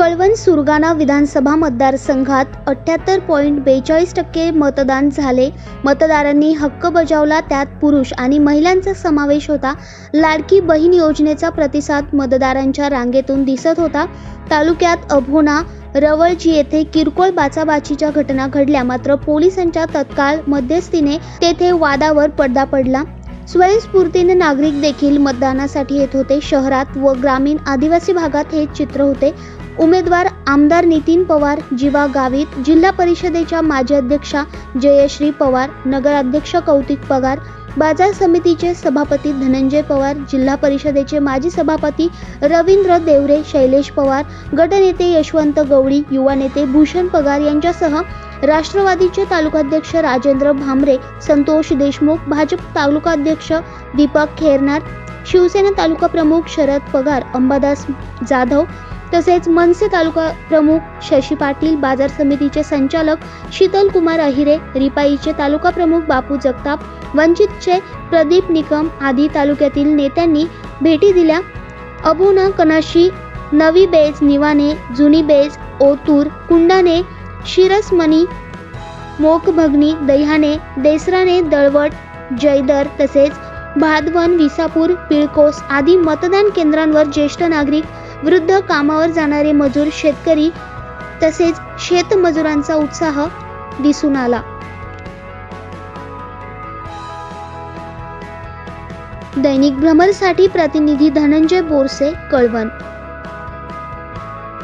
कळवण सुरगाणा विधानसभा मतदारसंघात अठ्ठ्याहत्तर पॉईंट बेचाळीस टक्के मतदान झाले. मतदारांनी हक्क बजावला त्यात पुरुष आणि महिलांचा समावेश होता. लाडकी बहीण योजनेचा प्रतिसाद मतदारांच्या रांगेतून दिसत होता. तालुक्यात अभोणा रवळजी येथे किरकोळ बाचाबाचीच्या घटना घडल्या. मात्र पोलिसांच्या तत्काळ मध्यस्थीने तेथे वादावर पडदा पडला. स्वयंस्फूर्तीने नागरिक देखील मतदानासाठी येत होते. शहरात व ग्रामीण आदिवासी भागात हे चित्र होते. उमेदवार आमदार नितीन पवार जीवा गावित जिल्हा परिषदेच्या माजी अध्यक्षा जयश्री पवार नगराध्यक्ष कौतिक पगार बाजार समितीचे सभापती धनंजय पवार जिल्हा परिषदेचे माजी सभापती रवींद्र देवरे शैलेश पवार गटनेते यशवंत गवळी युवा नेते भूषण पगार यांच्यासह राष्ट्रवादीचे तालुकाध्यक्ष राजेंद्र भामरे संतोष देशमुख भाजप तालुकाध्यक्ष दीपक खेरनार शिवसेना तालुका प्रमुख शरद पगार अंबादास जाधव तसेच मनसे तालुका प्रमुख शशी पाटील बाजार समितीचे संचालक शीतल कुमार अहिरे रिपाईचे तालुका प्रमुख बापू जगताप वंचितचे प्रदीप निकम आदी तालुक्यातील नेत्यांनी भेटी दिल्या. अबुना कनाशी नवी बेज निवाने जुनी बेज ओतूर कुंडाने शिरसमणी मोकभगनी दह्याने देसराणे दळवट जयदर तसेच भादवन विसापूर पिळकोस आदी मतदान केंद्रांवर ज्येष्ठ नागरिक वृद्ध कामावर जाणारे मजूर शेतकरी तसेच शेतमजुरांचा उत्साह दिसून आला. दैनिक भ्रमरसाठी प्रतिनिधी धनंजय बोरसे कळवण